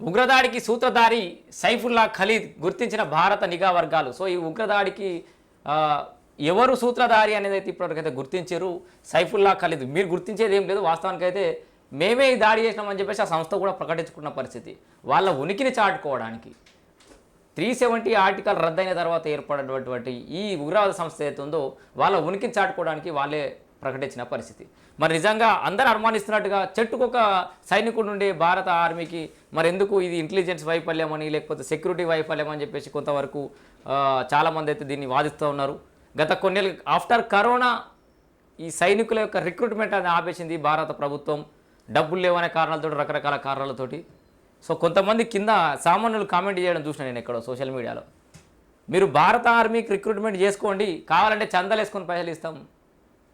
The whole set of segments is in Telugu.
ఉగ్రదాడికి సూత్రధారి సైఫుల్లా ఖలీద్ గుర్తించిన భారత నిఘా వర్గాలు. సో ఈ ఉగ్రదాడికి ఎవరు సూత్రధారి అనేది అయితే ఇప్పటివరకైతే గుర్తించారు. సైఫుల్లా ఖలీద్ మీరు గుర్తించేది ఏం లేదు. వాస్తవానికి అయితే మేమే ఈ దాడి చేసినామని చెప్పేసి ఆ సంస్థ కూడా ప్రకటించుకున్న పరిస్థితి. వాళ్ళ ఉనికిని చాటుకోవడానికి. త్రీ సెవెంటీ ఆర్టికల్ రద్దయిన తర్వాత ఏర్పడినటువంటి ఈ ఉగ్రవాద సంస్థ ఏదైతే ఉందో వాళ్ళ ఉనికిని చాటుకోవడానికి వాళ్ళే ప్రకటించిన పరిస్థితి. మరి నిజంగా అందరూ అనుమానిస్తున్నట్టుగా చెట్టుకొక సైనికుడు నుండి భారత ఆర్మీకి మరి ఎందుకు ఇది ఇంటెలిజెన్స్ వైఫల్యం అని లేకపోతే సెక్యూరిటీ వైఫల్యం అని చెప్పేసి కొంతవరకు చాలామంది అయితే దీన్ని వాదిస్తూ ఉన్నారు. గత కొన్నేళ్ళు ఆఫ్టర్ కరోనా ఈ సైనికుల యొక్క రిక్రూట్మెంట్ అనేది ఆపేసింది భారత ప్రభుత్వం. డబ్బులు లేవనే కారణాలతో రకరకాల కారణాలతోటి. సో కొంతమంది కింద సామాన్యులు కామెంట్ చేయడం చూసిన నేను ఎక్కడో సోషల్ మీడియాలో మీరు భారత ఆర్మీకి రిక్రూట్మెంట్ చేసుకోండి కావాలంటే చందాలు వేసుకొని పైసలు ఇస్తాం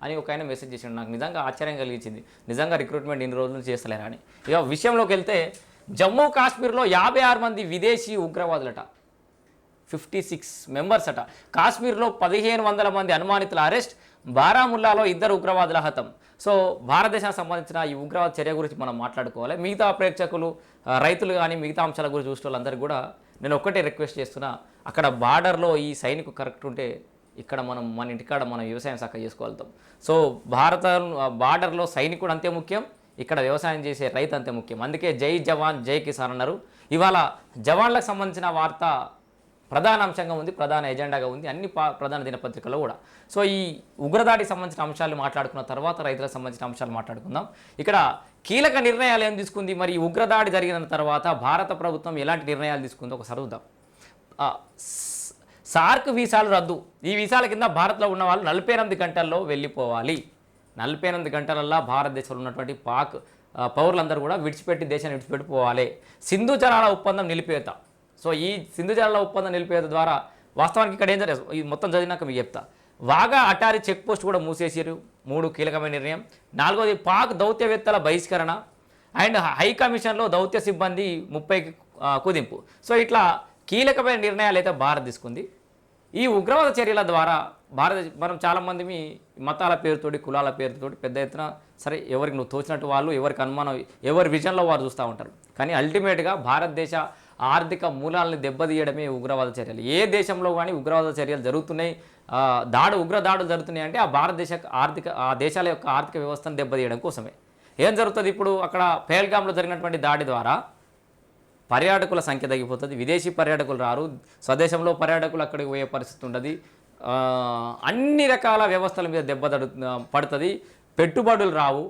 అని ఒక ఆయన మెసేజ్ చేసిండు. నాకు నిజంగా ఆశ్చర్యం కలిగించింది. నిజంగా రిక్రూట్మెంట్ ఇన్ని రోజులు చేస్తలేరా అని. ఇక విషయంలోకి వెళ్తే జమ్మూ కాశ్మీర్లో యాభై ఆరు మంది విదేశీ ఉగ్రవాదులట. ఫిఫ్టీ సిక్స్ మెంబర్స్ అట. కాశ్మీర్లో పదిహేను వందల మంది అనుమానితుల అరెస్ట్ బారాముల్లాలో ఇద్దరు ఉగ్రవాదుల హతం. సో భారతదేశానికి సంబంధించిన ఈ ఉగ్రవాద చర్య గురించి మనం మాట్లాడుకోవాలి. మిగతా ప్రేక్షకులు రైతులు కానీ మిగతా అంశాల గురించి చూసిన వాళ్ళందరికీ కూడా నేను ఒక్కటే రిక్వెస్ట్ చేస్తున్నా. అక్కడ బార్డర్లో ఈ సైనికు కరెక్ట్ ఉంటే ఇక్కడ మనం మన ఇంటికాడ మనం వ్యవసాయం చక్క చేసుకోగలుగుతాం. సో భారత బార్డర్లో సైనికుడు అంతే ముఖ్యం ఇక్కడ వ్యవసాయం చేసే రైతు అంతే ముఖ్యం. అందుకే జై జవాన్ జై కిసాన్ అన్నారు. ఇవాళ జవాన్లకు సంబంధించిన వార్త ప్రధాన అంశంగా ఉంది ప్రధాన ఎజెండాగా ఉంది అన్ని పా- ప్రధాన దినపత్రికల్లో కూడా. సో ఈ ఉగ్రదాడికి సంబంధించిన అంశాలు మాట్లాడుకున్న తర్వాత రైతులకు సంబంధించిన అంశాలు మాట్లాడుకుందాం. ఇక్కడ కీలక నిర్ణయాలు ఏం తీసుకుంది? మరి ఉగ్రదాడి జరిగిన తర్వాత భారత ప్రభుత్వం ఎలాంటి నిర్ణయాలు తీసుకుందో ఒకసారి చూద్దాం. సార్క్ వీసాలు రద్దు. ఈ వీసాల కింద భారత్లో ఉన్న వాళ్ళు నలభై ఎనిమిది గంటల్లో వెళ్ళిపోవాలి. నలభై ఎనిమిది గంటలల్లా భారతదేశంలో ఉన్నటువంటి పాక్ పౌరులందరూ కూడా విడిచిపెట్టి దేశాన్ని విడిచిపెట్టిపోవాలి సింధు జలాల ఒప్పందం నిలిపేత సో ఈ సింధు జలాల ఒప్పందం నిలిపేత ద్వారా వాస్తవానికి ఇక్కడ ఏం జరగదు? ఇది మొత్తం చదివినాక మీకు చెప్తా. వాగా అటారీ చెక్ పోస్ట్ కూడా మూసేసారు మూడు కీలకమైన నిర్ణయం. నాలుగోది పాక్ దౌత్యవేత్తల బహిష్కరణ. అండ్ హై కమిషన్లో దౌత్య సిబ్బంది ముప్పై కుదింపు. సో ఇట్లా కీలకమైన నిర్ణయాలు అయితే భారత్ తీసుకుంది. ఈ ఉగ్రవాద చర్యల ద్వారా భారత మనం చాలామంది మతాల పేరుతోటి కులాల పేరుతోటి పెద్ద ఎత్తున సరే ఎవరికి నువ్వు తోచినట్టు వాళ్ళు ఎవరికి అనుమానం ఎవరి విజన్లో వారు చూస్తూ ఉంటారు. కానీ అల్టిమేట్గా భారతదేశ ఆర్థిక మూలాలను దెబ్బతీయడమే ఉగ్రవాద చర్యలు. ఏ దేశంలో కానీ ఉగ్రవాద చర్యలు జరుగుతున్నాయి దాడు ఉగ్ర దాడులు జరుగుతున్నాయి అంటే ఆ భారతదేశ ఆర్థిక ఆ దేశాల యొక్క ఆర్థిక వ్యవస్థను దెబ్బతీయడం కోసమే. ఏం జరుగుతుంది ఇప్పుడు అక్కడ పేల్గామ్లో జరిగినటువంటి దాడి ద్వారా పర్యాటకుల సంఖ్య తగ్గిపోతుంది. విదేశీ పర్యాటకులు రారు. స్వదేశంలో పర్యాటకులు అక్కడికి పోయే పరిస్థితి ఉంటుంది అన్ని రకాల వ్యవస్థల మీద దెబ్బ తడు పడుతుంది. పెట్టుబడులు రావు.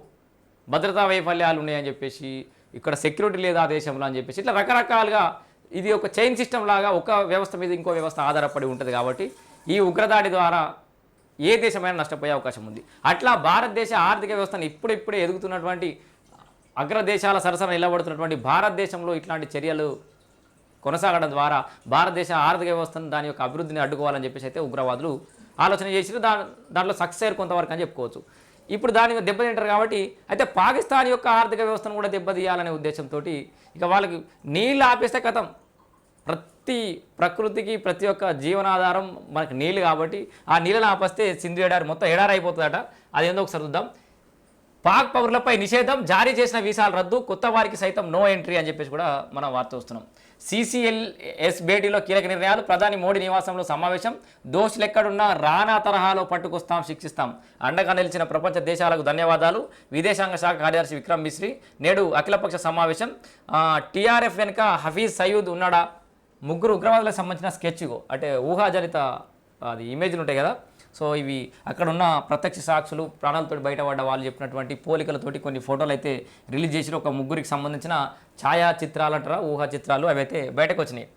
భద్రతా వైఫల్యాలు ఉన్నాయని చెప్పేసి ఇక్కడ సెక్యూరిటీ లేదు ఆ దేశంలో అని చెప్పేసి ఇట్లా రకరకాలుగా ఇది ఒక చైన్ సిస్టమ్ లాగా ఒక వ్యవస్థ మీద ఇంకో వ్యవస్థ ఆధారపడి ఉంటుంది కాబట్టి ఈ ఉగ్రదాడి ద్వారా ఏ దేశమైనా నష్టపోయే అవకాశం ఉంది. అట్లా భారతదేశ ఆర్థిక వ్యవస్థను ఇప్పుడిప్పుడే ఎదుగుతున్నటువంటి అగ్రదేశాల సరసన నిలబడుతున్నటువంటి భారతదేశంలో ఇట్లాంటి చర్యలు కొనసాగడం ద్వారా భారతదేశ ఆర్థిక వ్యవస్థను దాని యొక్క అభివృద్ధిని అడ్డుకోవాలని చెప్పేసి అయితే ఉగ్రవాదులు ఆలోచన చేసి దా దాంట్లో సక్సెస్ అయ్యారు కొంతవరకు అని చెప్పుకోవచ్చు. ఇప్పుడు దాని మీద దెబ్బతింటారు కాబట్టి అయితే పాకిస్తాన్ యొక్క ఆర్థిక వ్యవస్థను కూడా దెబ్బతీయాలనే ఉద్దేశంతో ఇక వాళ్ళకి నీళ్ళు ఆపేస్తే కథం. ప్రతి ప్రకృతికి ప్రతి ఒక్క జీవనాధారం మనకి నీళ్ళు కాబట్టి ఆ నీళ్ళని ఆపేస్తే సింధు ఎడారి మొత్తం ఎడారి అయిపోతుందట. అదేందో ఒకసారి చూద్దాం. పాక్ పౌరులపై నిషేధం జారీ చేసిన వీసాల రద్దు కొత్త వారికి సైతం నో ఎంట్రీ అని చెప్పేసి కూడా మనం వార్త వస్తున్నాం సిసిఎల్ఎస్ భేటీలో కీలక నిర్ణయాలు ప్రధాని మోడీ నివాసంలో సమావేశం దోషులు ఎక్కడున్నా రానా తరహాలో పట్టుకొస్తాం శిక్షిస్తాం. అండగా నిలిచిన ప్రపంచ దేశాలకు ధన్యవాదాలు. విదేశాంగ శాఖ కార్యదర్శి విక్రమ్ మిశ్రీ నేడు అఖిలపక్ష సమావేశం. టీఆర్ఎఫ్ వెనుక హఫీజ్ సయ్యూద్ ఉన్నాడా? ముగ్గురు ఉగ్రవాదులకు సంబంధించిన స్కెచ్ అంటే ఊహాజనిత అది ఇమేజ్లు ఉంటాయి కదా? సో ఇవి అక్కడ ఉన్న ప్రత్యక్ష సాక్షులు ప్రాణాలతో బయటపడ్డ వాళ్ళు చెప్పినటువంటి పోలికలతోటి కొన్ని ఫోటోలు అయితే రిలీజ్ చేసిన ఒక ముగ్గురికి సంబంధించిన ఛాయాచిత్రాలు అంటారా ఊహా చిత్రాలు అవి అయితే బయటకు వచ్చినాయి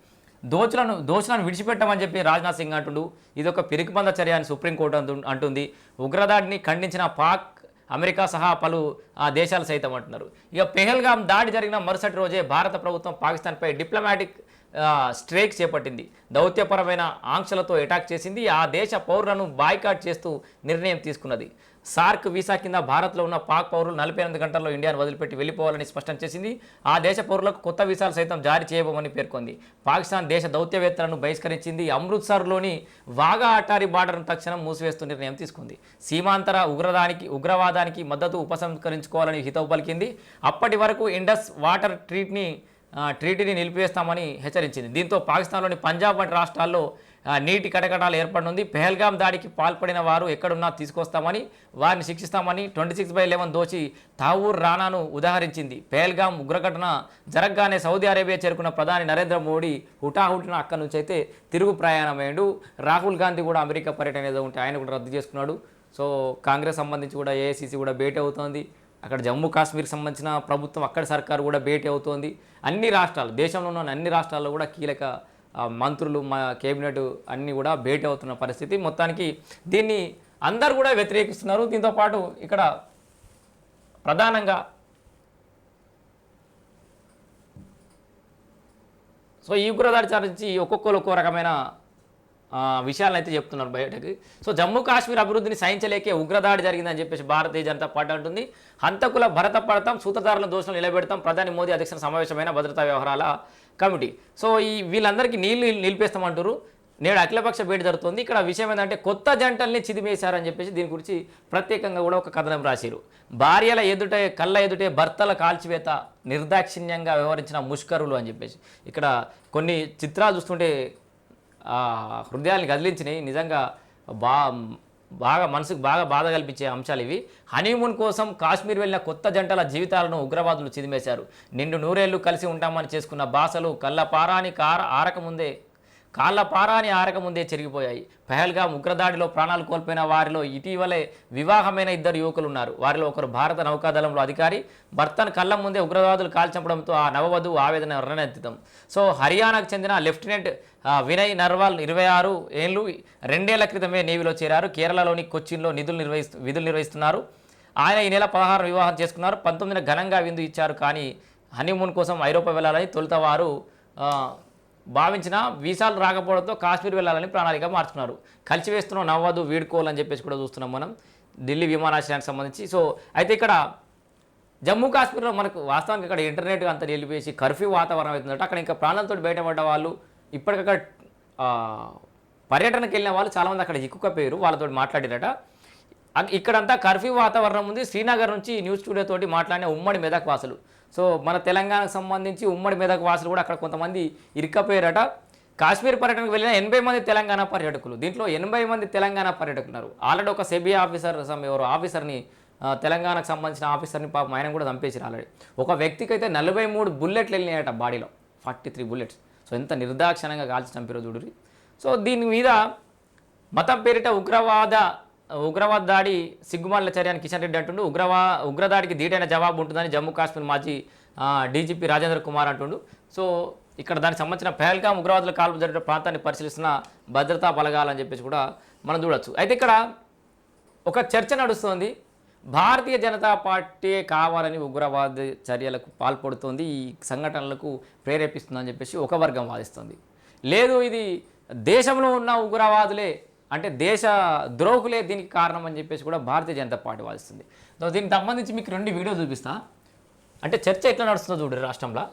దోచులను దోచులను విడిచిపెట్టమని చెప్పి రాజ్నాథ్ సింగ్ అంటుండు. ఇది ఒక పిరికిబంద చర్య అని సుప్రీంకోర్టు అంటు- అంటుంది. ఉగ్రదాడిని ఖండించిన పాక్ అమెరికా సహా పలు ఆ, దేశాలు సైతం అంటున్నారు. ఇక పెహల్గాం దాడి జరిగిన మరుసటి రోజే భారత ప్రభుత్వం పాకిస్తాన్పై డిప్లొమాటిక్ స్ట్రైక్ చేపట్టింది. దౌత్యపరమైన ఆంక్షలతో అటాక్ చేసింది. ఆ దేశ పౌరులను బాయ్కాట్ చేస్తూ నిర్ణయం తీసుకున్నది. సార్క్ వీసా కింద భారత్లో ఉన్న పాక్ పౌరులు నలభై ఎనిమిది గంటల్లో ఇండియాను వదిలిపెట్టి వెళ్ళిపోవాలని స్పష్టం చేసింది. ఆ దేశ పౌరులకు కొత్త వీసాలు సైతం జారీ చేయబోమని పేర్కొంది. పాకిస్తాన్ దేశ దౌత్యవేత్తలను బహిష్కరించింది. అమృత్సర్లోని వాగా అటారీ బార్డర్ను తక్షణం మూసివేస్తూ నిర్ణయం తీసుకుంది. సీమాంతర ఉగ్రదానికి ఉగ్రవాదానికి మద్దతు ఉపసంహరించుకోవాలని హితవు పలికింది. అప్పటి వరకు ఇండస్ వాటర్ ట్రీట్ని ట్రీటీని నిలిపివేస్తామని హెచ్చరించింది. దీంతో పాకిస్తాన్లోని పంజాబ్ వంటి రాష్ట్రాల్లో నీటి కటకటాలు ఏర్పడనుంది. పెహల్గాం దాడికి పాల్పడిన వారు ఎక్కడున్నా తీసుకొస్తామని వారిని శిక్షిస్తామని ట్వంటీ సిక్స్ బై లెవెన్ దోచి తావూర్ రానాను ఉదాహరించింది. పెహల్గాం ఉగ్రఘటన జరగగానే సౌదీ అరేబియా చేరుకున్న ప్రధాని నరేంద్ర మోడీ హుటాహుటిన అక్కడి నుంచి అయితే తిరుగు ప్రయాణమయ్యాడు రాహుల్ గాంధీ కూడా అమెరికా పర్యటన ఏదో ఉంటే ఆయన కూడా రద్దు చేసుకున్నాడు. సో కాంగ్రెస్ సంబంధించి కూడా ఏఐసిసి కూడా భేటీ అవుతోంది. అక్కడ జమ్మూ కాశ్మీర్కి సంబంధించిన ప్రభుత్వం అక్కడ సర్కారు కూడా భేటీ అవుతోంది. అన్ని రాష్ట్రాలు దేశంలో ఉన్న అన్ని రాష్ట్రాల్లో కూడా కీలక మంత్రులు మా కేబినెట్ అన్నీ కూడా భేటీ అవుతున్న పరిస్థితి మొత్తానికి దీన్ని అందరు కూడా వ్యతిరేకిస్తున్నారు. దీంతో పాటు ఇక్కడ ప్రధానంగా సో ఈ ఉగ్రదాడి నుంచి ఒక్కొక్కరు ఒక్కో రకమైన విషయాలను అయితే చెప్తున్నారు బయటకి. సో జమ్మూ కాశ్మీర్ అభివృద్ధిని సహించలేకే ఉగ్రదాడి జరిగిందని చెప్పేసి భారతీయ జనతా పార్టీ అంటుంది. హంతకుల భరత పడతాం సూత్రధారుల దోషులు నిలబెడతాం ప్రధాని మోదీ అధ్యక్షుల సమావేశమైన భద్రతా వ్యవహారాల కమిటీ. సో ఈ వీళ్ళందరికీ నీళ్ళు నిలిపేస్తామంటారు. నేడు అఖిలపక్ష భేటీ జరుగుతుంది. ఇక్కడ విషయం ఏంటంటే కొత్త జంటల్ని చిదిమేశారని చెప్పేసి దీని గురించి ప్రత్యేకంగా కూడా ఒక కథనం రాశారు. భార్యల ఎదుటే కళ్ళ ఎదుటే భర్తల కాల్చివేత నిర్దాక్షిణ్యంగా వ్యవహరించిన ముష్కరులు అని చెప్పేసి. ఇక్కడ కొన్ని చిత్రాలు చూస్తుంటే హృదయాన్ని కదిలించినాయి నిజంగా బా బాగా మనసుకు బాగా బాధ కల్పించే అంశాలు ఇవి. హనీమూన్ కోసం కాశ్మీర్ వెళ్ళిన కొత్త జంటల జీవితాలను ఉగ్రవాదులు చిదిమేశారు. నిండు నూరేళ్ళు కలిసి ఉంటామని చేసుకున్న బాసలు కళ్ళపారానికి ఆర కార ఆరకముందే కాళ్ళ పారాని ఆరకముందే చెరిగిపోయాయి. పహల్గా ఉగ్రదాడిలో ప్రాణాలు కోల్పోయిన వారిలో ఇటీవలే వివాహమైన ఇద్దరు యువకులు ఉన్నారు వారిలో ఒకరు భారత నౌకాదళంలో అధికారి. భర్తను కళ్ళ ముందే ఉగ్రవాదులు కాల్చంపడంతో ఆ నవవధువు ఆవేదన వర్ణనెత్తుతాం సో హర్యానాకు చెందిన లెఫ్టినెంట్ వినయ్ నర్వాల్ ఇరవై ఆరు ఏళ్ళు రెండేళ్ళ క్రితమే నేవీలో చేరారు. కేరళలోని కొచ్చిన్లో నిధులు నిర్వహిస్తూ విధులు నిర్వహిస్తున్నారు. ఆయన ఈ నెల పదహారు వివాహం చేసుకున్నారు. పంతొమ్మిదిన ఘనంగా విందు ఇచ్చారు. కానీ హనీమూన్ కోసం ఐరోపా వెళ్ళాలని తొలుత వారు భావించిన వీసాలు రాకపోవడంతో కాశ్మీర్ వెళ్ళాలని ప్రణాళిక మార్చుకున్నారు. కలిసి వేస్తున్న నవ్వదు వీడుకోవాలని చెప్పేసి కూడా చూస్తున్నాం మనం. ఢిల్లీ విమానాశ్రయానికి సంబంధించి. సో అయితే ఇక్కడ జమ్మూ కాశ్మీర్లో మనకు వాస్తవానికి ఇక్కడ ఇంటర్నెట్ అంతా నిలిపేసి కర్ఫ్యూ వాతావరణం అవుతుందంటే. అక్కడ ఇంకా ప్రాణాలతో బయటపడ్డ వాళ్ళు ఇప్పటికక్కడ పర్యటనకు వెళ్ళిన వాళ్ళు చాలామంది అక్కడ చిక్కుకపోయారు వాళ్ళతో మాట్లాడారట. ఇక్కడంతా కర్ఫ్యూ వాతావరణం ఉంది. శ్రీనగర్ నుంచి న్యూస్ స్టూడియో తోటి మాట్లాడిన ఉమ్మడి మెదక్ వాసులు. సో మన తెలంగాణకు సంబంధించి ఉమ్మడి మెదక్ వాసులు కూడా అక్కడ కొంతమంది ఇరుక్కపోయారట. కాశ్మీర్ పర్యటనకు వెళ్ళిన ఎనభై మంది తెలంగాణ పర్యాటకులు. దీంట్లో ఎనభై మంది తెలంగాణ పర్యాటకులు ఉన్నారు ఆల్రెడీ ఒక సెబీ ఆఫీసర్ ఎవరు ఆఫీసర్ని తెలంగాణకు సంబంధించిన ఆఫీసర్ని పాపం ఆయన కూడా చంపేసారు ఆల్రెడీ. ఒక వ్యక్తికి అయితే నలభై మూడు బుల్లెట్లు వెళ్ళినాయట బాడీలో. Forty three bullets. సో ఎంత నిర్దాక్షణంగా కాల్చి చంపారో చూడురి సో దీని మీద మతం పేరిట ఉగ్రవాద ఉగ్రవాద దాడి సిగ్గుమాల చర్య అని కిషన్ రెడ్డి అంటుండు. ఉగ్రవా ఉగ్రదాడికి ధీటైన జవాబు ఉంటుందని జమ్మూ కాశ్మీర్ మాజీ డీజీపీ రాజేంద్ర కుమార్ అంటుండు. సో ఇక్కడ దానికి సంబంధించిన పెహల్గాం ఉగ్రవాదుల కాల్పు జరిగిన ప్రాంతాన్ని పరిశీలిస్తున్న భద్రతా బలగాలని చెప్పేసి కూడా మనం చూడొచ్చు. అయితే ఇక్కడ ఒక చర్చ నడుస్తోంది. భారతీయ జనతా పార్టీ కావాలని ఉగ్రవాద చర్యలకు పాల్పడుతోంది. ఈ సంఘటనలకు ప్రేరేపిస్తుందని చెప్పేసి ఒక వర్గం వాదిస్తుంది. లేదు ఇది దేశంలో ఉన్న ఉగ్రవాదులే అంటే దేశ ద్రోహులే దీనికి కారణం అని చెప్పేసి కూడా భారతీయ జనతా పార్టీ వాదిస్తుంది. దీనికి సంబంధించి మీకు రెండు వీడియో చూపిస్తా. అంటే చర్చ ఎట్లా నడుస్తుందో చూడు రాష్ట్రంలో.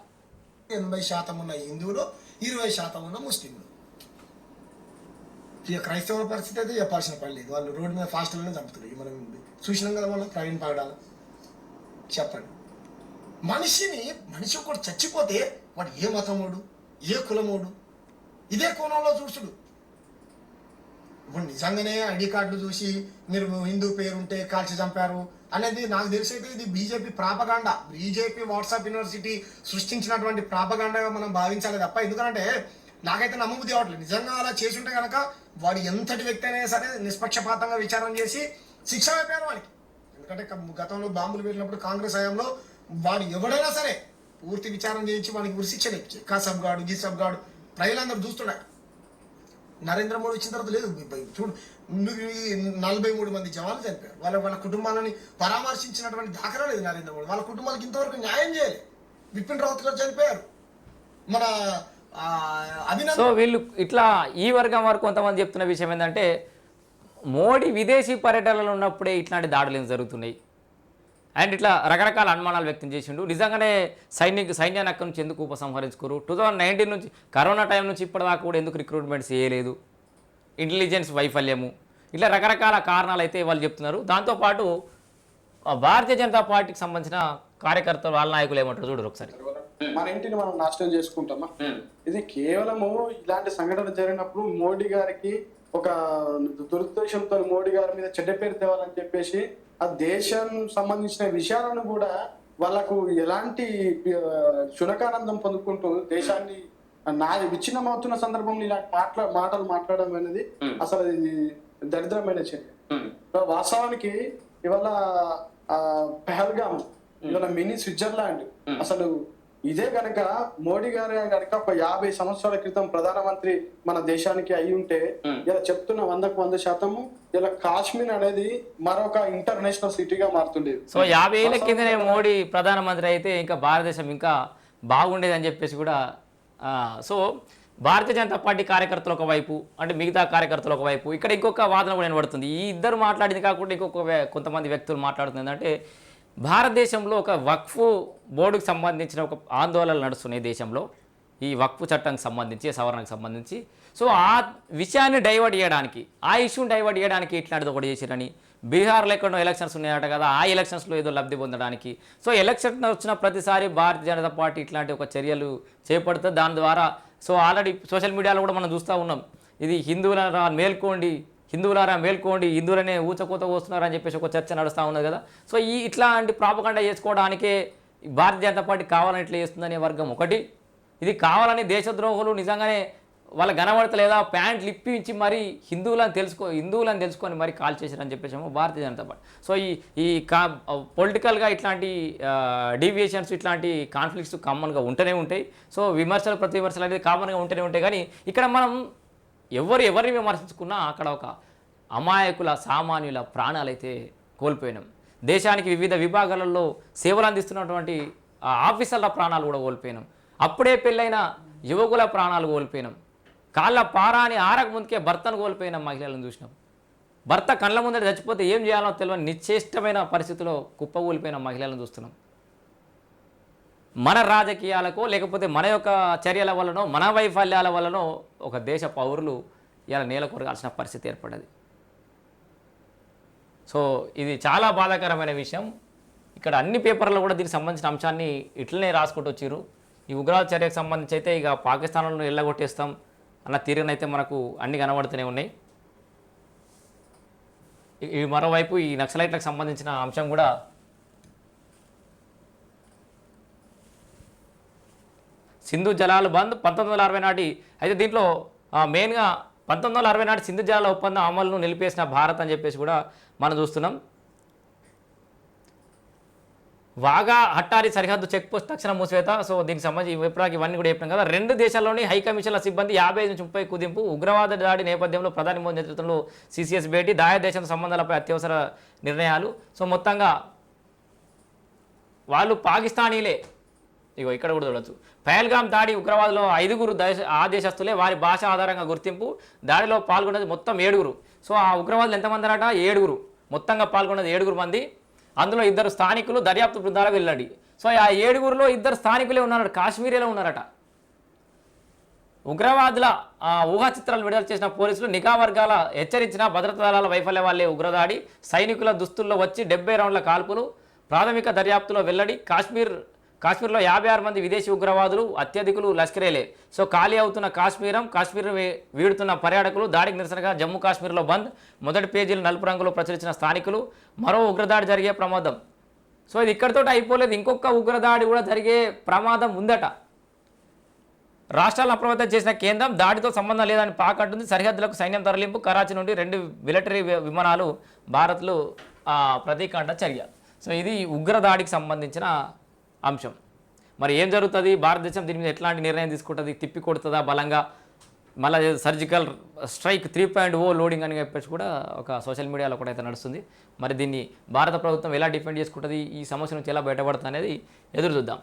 ఎనభై శాతం ఉన్న హిందువులు ఇరవై శాతం ఉన్న ముస్లింలు. ఇక క్రైస్తవుల పరిస్థితి అయితే చెప్పాల్సిన పని లేదు. వాళ్ళు రోడ్డు మీద ఫాస్ట్లోనే చంపుతారు ఇక మనం చూసినాం కదా మనం ప్రవీణ్ పగడాలు. చెప్పండి. మనిషిని మనిషి ఒకటి చచ్చిపోతే వాడు ఏ మతమోడు ఏ కులమోడు? ఇదే కోణంలో చూసుడు ఇప్పుడు నిజంగానే ఐడి కార్డులు చూసి మీరు హిందూ పేరుంటే కాల్చి చంపారు అనేది నాకు తెలిసి అయితే ఇది BJP propaganda. BJP WhatsApp university సృష్టించినటువంటి ప్రాపగాండాగా మనం భావించాలి తప్ప ఎందుకంటే నాకైతే నమ్మబుద్ధి అవ్వట్లేదు నిజంగా అలా చేసి ఉంటే కనుక వాడు ఎంతటి వ్యక్తి అయినా సరే నిష్పక్షపాతంగా విచారం చేసి శిక్ష అయిపోయారు వాడికి. ఎందుకంటే గతంలో బాంబులు పెట్టినప్పుడు కాంగ్రెస్ హయాంలో వాడు ఎవడైనా సరే పూర్తి విచారం చేయించి వానికి ఉరిశిక్ష ఇచ్చి కాసబ్ గాడు గీసబ్ గాడు ప్రజలందరూ చూస్తుండే నరేంద్ర మోడీ వచ్చిన తర్వాత లేదు. చూడు ముందు నలభై మూడు మంది జవాన్లు చనిపోయారు. వాళ్ళ వాళ్ళ కుటుంబాలని పరామర్శించినటువంటి దాఖలా లేదు నరేంద్ర మోడీ. వాళ్ళ కుటుంబాలకు ఇంతవరకు న్యాయం చేయాలి. బిపిన్ రావత్ గారు చనిపోయారు. మన సో వీళ్ళు ఇట్లా ఈ వర్గం వారు కొంతమంది చెప్తున్న విషయం ఏంటంటే మోడీ విదేశీ పర్యటనలో ఉన్నప్పుడే ఇట్లాంటి దాడులు జరుగుతున్నాయి? అండ్ ఇట్లా రకరకాల అనుమానాలు వ్యక్తం చేసిండు. నిజంగానే సైనిక సైన్యాన్ని అక్కడి నుంచి ఎందుకు ఉపసంహరించుకోరు? టూ థౌజండ్ నైన్టీన్ నుంచి కరోనా టైం నుంచి ఇప్పటిదాకా కూడా ఎందుకు రిక్రూట్మెంట్స్ చేయలేదు? ఇంటెలిజెన్స్ వైఫల్యము. ఇట్లా రకరకాల కారణాలు అయితే వాళ్ళు చెప్తున్నారు. దాంతోపాటు భారతీయ జనతా పార్టీకి సంబంధించిన కార్యకర్తలు వాళ్ళ నాయకులు ఏమంటారు చూడరు ఒకసారి. మన ఇంటిని మనం నాశనం చేసుకుంటామా? ఇది కేవలము ఇలాంటి సంఘటన జరిగినప్పుడు మోడీ గారికి ఒక దురుద్దేశంతో మోడీ గారి మీద చెడ్డ పేరు తేవాలని చెప్పేసి ఆ దేశం సంబంధించిన విషయాలను కూడా వాళ్ళకు ఎలాంటి శునకానందం పొందుకుంటూ దేశాన్ని నా విచ్ఛిన్నమవుతున్న సందర్భంలో ఇలాంటి మాట్లా మాటలు మాట్లాడడం అనేది అసలు ఇది దరిద్రమైన చర్య. వాస్తవానికి ఇవాళ ఆ, పెహల్గామ్ ఇవాళ మినీ స్విట్జర్లాండ్ అసలు ఇదే గనక మోడీ గారు గనక ఒక యాభై సంవత్సరాల క్రితం ప్రధానమంత్రి మన దేశానికి అయి ఉంటే ఇలా చెప్తున్న వందకు వంద శాతము ఇలా కాశ్మీర్ అనేది మరొక ఇంటర్నేషనల్ సిటీగా మారుతుండేది. సో యాభై ఏళ్ళ కిందనే మోడీ ప్రధానమంత్రి అయితే ఇంకా భారతదేశం ఇంకా బాగుండేది అని చెప్పేసి కూడా ఆ, సో భారతీయ జనతా పార్టీ కార్యకర్తలు ఒకవైపు అంటే మిగతా కార్యకర్తలు ఒకవైపు ఇక్కడ ఇంకొక వాదన కూడా వినబడుతుంది. ఈ ఇద్దరు మాట్లాడింది కాకుండా ఇంకొక కొంతమంది వ్యక్తులు మాట్లాడుతుంది. ఏంటంటే భారతదేశంలో ఒక వక్ఫ్ బోర్డుకు సంబంధించిన ఒక ఆందోళనలు నడుస్తున్నాయి దేశంలో. ఈ వక్ఫ్ చట్టానికి సంబంధించి సవరణకు సంబంధించి. సో ఆ విషయాన్ని డైవర్ట్ చేయడానికి ఆ ఇష్యూని డైవర్ట్ చేయడానికి ఇట్లాంటిది ఒకటి చేసిరని బీహార్లో ఎక్కడో ఎలక్షన్స్ ఉన్నాయట కదా ఆ ఎలక్షన్స్లో ఏదో లబ్ధి పొందడానికి. సో ఎలక్షన్ వచ్చిన ప్రతిసారి భారతీయ జనతా పార్టీ ఇట్లాంటి ఒక చర్యలు చేపడుతుంది. దాని ద్వారా సో ఆల్రెడీ సోషల్ మీడియాలో కూడా మనం చూస్తూ ఉన్నాం. ఇది హిందువుల మేల్కోండి హిందువులారా మేల్కోండి హిందువులనే ఊచకోత వస్తున్నారని చెప్పేసి ఒక చర్చ నడుస్తూ ఉన్నది కదా. సో ఈ ఇట్లాంటి ప్రాపకండా చేసుకోవడానికే భారతీయ జనతా పార్టీ కావాలని ఇట్లా చేస్తుందనే వర్గం ఒకటి. ఇది కావాలని దేశద్రోహులు నిజంగానే వాళ్ళ గనబడతలేదా? ప్యాంట్లు ఇప్పించి మరి హిందువులను తెలుసుకో హిందువులను తెలుసుకొని మరి కాల్ చేశారని చెప్పేసాము భారతీయ జనతా పార్టీ. సో ఈ ఈ కా పొలిటికల్గా ఇట్లాంటి డీవియేషన్స్ ఇట్లాంటి కాన్ఫ్లిక్ట్స్ కామన్గా ఉంటూనే ఉంటాయి. సో విమర్శలు ప్రతి విమర్శలు అనేది కామన్గా ఉంటూనే ఉంటాయి. కానీ ఇక్కడ మనం ఎవరు ఎవరిని విమర్శించుకున్నా అక్కడ ఒక అమాయకుల సామాన్యుల ప్రాణాలైతే కోల్పోయినాం. దేశానికి వివిధ విభాగాలలో సేవలు అందిస్తున్నటువంటి ఆఫీసర్ల ప్రాణాలు కూడా కోల్పోయినాం. అప్పుడే పెళ్ళైన యువకుల ప్రాణాలు కోల్పోయినాం. కాళ్ళ పారాని ఆరక ముందుకే భర్తను కోల్పోయిన మహిళలను చూసినాం. భర్త కళ్ళ ముందర చచ్చిపోతే ఏం చేయాలో తెలియని నిశ్చేష్టమైన పరిస్థితిలో కుప్ప కోల్పోయిన మహిళలను చూస్తున్నాం. మన రాజకీయాలకో లేకపోతే మన యొక్క చర్యల వల్లనో మన వైఫల్యాల వల్లనో ఒక దేశ పౌరులు ఇలా నేల కొరగాల్సిన పరిస్థితి ఏర్పడ్డది. సో ఇది చాలా బాధాకరమైన విషయం. ఇక్కడ అన్ని పేపర్లో కూడా దీనికి సంబంధించిన అంశాన్ని ఇట్లనే రాసుకుంటూ వచ్చారు ఈ ఉగ్రవాద చర్యకు సంబంధించి అయితే ఇక పాకిస్తాన్లో ఎల్లగొట్టేస్తాం అన్న తీరునైతే మనకు అన్ని కనబడుతూనే ఉన్నాయి. ఇవి ఈ మరోవైపు ఈ నక్సలైట్లకు సంబంధించిన అంశం కూడా సింధు జలాలు బంద్ పంతొమ్మిది వందల అరవై నాటి. అయితే దీంట్లో మెయిన్గా పంతొమ్మిది వందల అరవై నాటి సింధు జలాల ఒప్పందం అమలును నిలిపేసిన భారత్ అని చెప్పేసి కూడా మనం చూస్తున్నాం. వాగా హట్టారి సరిహద్దు చెక్ పోస్ట్ తక్షణ మూసివేత. సో దీనికి సంబంధించి విప్రాకి ఇవన్నీ కూడా చెప్పినాం కదా. రెండు దేశాల్లోని హై కమిషన్ల సిబ్బంది యాభై ఐదు నుంచి ముప్పై కుదింపు ఉగ్రవాద దాడి నేపథ్యంలో ప్రధాని మోదీ నేతృత్వంలో సిసిఎస్ భేటీ దాయ దేశం సంబంధాలపై అత్యవసర నిర్ణయాలు. సో మొత్తంగా వాళ్ళు పాకిస్తానీలే. ఇగో ఇక్కడ కూడా చూడొచ్చు. పహల్గామ్ దాడి ఉగ్రవాదులో ఐదుగురు దేశ ఆదేశస్తులే వారి భాష ఆధారంగా గుర్తింపు దాడిలో పాల్గొన్నది మొత్తం ఏడుగురు. సో ఆ ఉగ్రవాదులు ఎంతమంది అన్నట ఏడుగురు. మొత్తంగా పాల్గొన్నది ఏడుగురు మంది. అందులో ఇద్దరు స్థానికులు దర్యాప్తు బృందాలకు వెళ్ళండి. సో ఆ ఏడుగురులో ఇద్దరు స్థానికులే ఉన్నారట. కాశ్మీరీలో ఉన్నారట. ఉగ్రవాదుల ఆ, ఊహా చిత్రాలు విడుదల చేసిన పోలీసులు నిఘా వర్గాల హెచ్చరించిన భద్రతా దళాల వైఫల్యం వల్లే ఉగ్రదాడి. సైనికుల దుస్తుల్లో వచ్చి డెబ్బై రౌండ్ల కాల్పులు. ప్రాథమిక దర్యాప్తులో వెల్లడి కాశ్మీర్ కాశ్మీర్లో యాభై ఆరు మంది విదేశీ ఉగ్రవాదులు అత్యధికులు లష్కరేలే. సో ఖాళీ అవుతున్న కాశ్మీరం కాశ్మీర్ వీడుతున్న పర్యాటకులు దాడికి నిరసనగా జమ్మూ కాశ్మీర్లో బంద్. మొదటి పేజీలు నలుపు రంగులో ప్రచురించిన స్థానికులు మరో ఉగ్రదాడి జరిగే ప్రమాదం. సో ఇది ఇక్కడితో అయిపోలేదు. ఇంకొక ఉగ్రదాడి కూడా జరిగే ప్రమాదం ఉందట. రాష్ట్రాలను అప్రమత్తం చేసిన కేంద్రం దాడితో సంబంధం లేదని పాక్ అంటుంది. సరిహద్దులకు సైన్యం తరలింపు కరాచీ నుండి రెండు మిలిటరీ విమానాలు భారత్లో ప్రతీకాండ చర్య. సో ఇది ఉగ్రదాడికి సంబంధించిన అంశం. మరి ఏం జరుగుతుంది? భారతదేశం దీని మీద ఎట్లాంటి నిర్ణయం తీసుకుంటుంది? తిప్పి కొడుతుందా బలంగా? మళ్ళీ surgical strike three point O loading అని చెప్పేసి కూడా ఒక సోషల్ మీడియాలో కూడా అయితే నడుస్తుంది. మరి దీన్ని భారత ప్రభుత్వం ఎలా డిఫెండ్ చేసుకుంటుంది? ఈ సమస్య నుంచి ఎలా బయటపడుతుంది అనేది ఎదురు చూద్దాం.